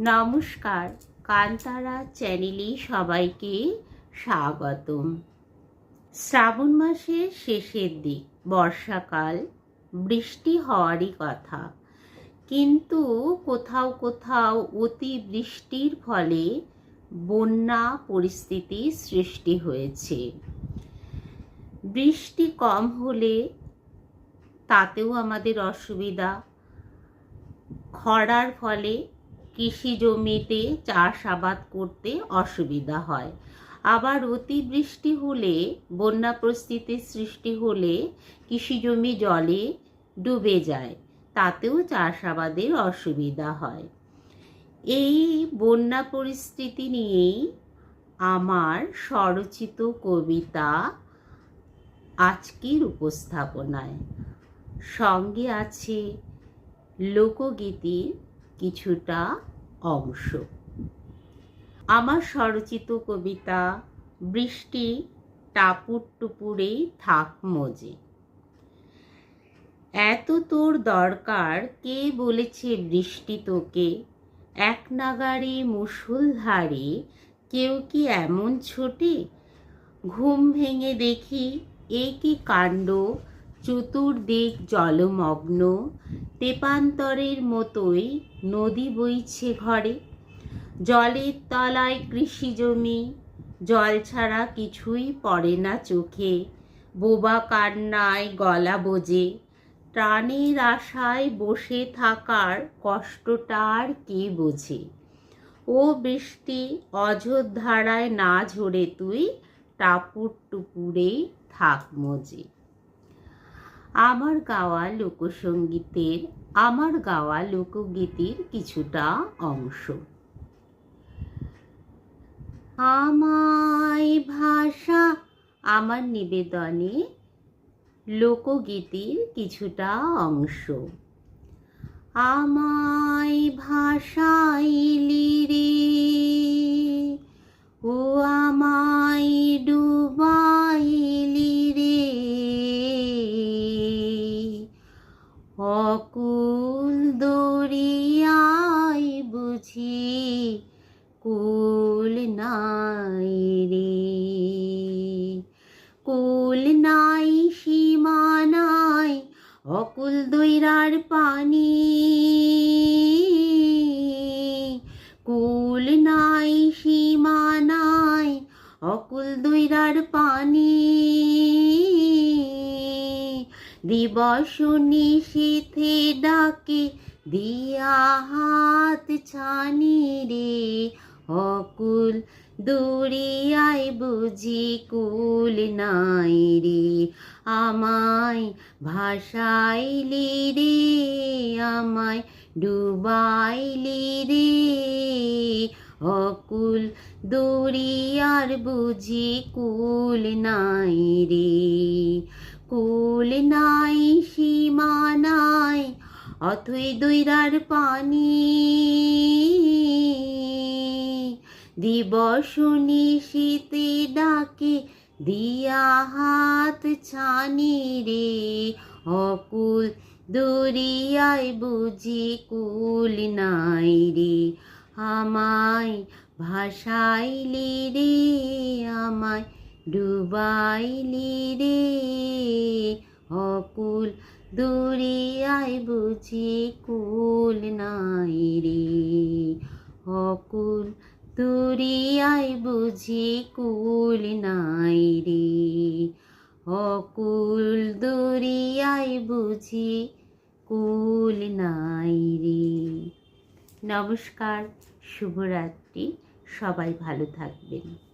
নমস্কার, কান্তারা চ্যানেলে সবাইকে স্বাগতম। শ্রাবণ মাসের শেষের দিক, বর্ষাকাল, বৃষ্টি হওয়ারই কথা। কিন্তু কোথাও কোথাও অতি বৃষ্টির ফলে বন্যা পরিস্থিতি সৃষ্টি হয়েছে। বৃষ্টি কম হলে তাতেও আমাদের অসুবিধা। খরার ফলে কৃষি জমিতে চাষাবাদ করতে অসুবিধা হয়। আবার অতিবৃষ্টি হলে, বন্যা পরিস্থিতির সৃষ্টি হলে কৃষি জমি জলে ডুবে যায়, তাতেও চাষাবাদের অসুবিধা হয়। এই বন্যা পরিস্থিতি নিয়েই আমার স্বরচিত কবিতা আজকের উপস্থাপনায়। সঙ্গে আছে লোকগীতির কিছুটা অংশ। আমার স্বরচিত কবিতা বৃষ্টি টাপুর টুপুরেই থাক মজে। এত তোর দরকার, কে বলেছে বৃষ্টি তোকে? এক নাগারে মুসুলধারে কেউ কি এমন ছোটে? ঘুম ভেঙে দেখি এ কি কাণ্ড চতুর্দিক জলমগ্ন, তেপান্তরের মতোই নদী বইছে ঘরে। জলের তলায় কৃষি জমি, জল ছাড়া কিছুই পড়ে না চোখে। বোবা কান্নায় গলা বোঝে প্রাণের আশায় বসে থাকার কষ্টটা আর কে বোঝে? ও বৃষ্টি অযোধ্যারায় না ঝরে তুই টাপুর টুপুরেই থাক মজে। আমার গাওয়া লোকসঙ্গীতের, আমার গাওয়া লোকগীতির কিছুটা অংশ। আমায় ভাষা, আমার নিবেদনে লোকগীতির কিছুটা অংশ। আমায় ভাষাইলি রে অকুল দরিয়ায় বুঝি কুল নাই রে। কুল নাই, সীমা নাই, অকুল দৈরার পানি। কুল নাই, সীমা নাই, অকুল দৈরার পানি। দিবস নিশীথে ডাকে, দিয়া হাত ছানি রে। অকুল দূরিয়ায় বুঝি কুল নাই রে। আমায় ভাসাইলি রে, আমায় ডুবাইলি রে। অকুল দরিয়ার বুঝি কুল নাই রে। কুল নাই, সীমা নাই অথই দৈরার পানি। দিবস শীতে ডাকে, দিয়া হাত ছানি রে। অকুল দরিয়ায় বুঝি কুল নাই রে। আমায় ভাসাইলি রে, আমায় ডুবাইলি রে, অকুল দরিয়ায় বুঝি কুল নাই রে। অকুল দরিয়ায় বুঝি কুল নাই রে। অকুল দরিয়ায় বুঝি কুল নাই রে। নমস্কার, শুভরাত্রি, সবাই ভালো থাকবেন।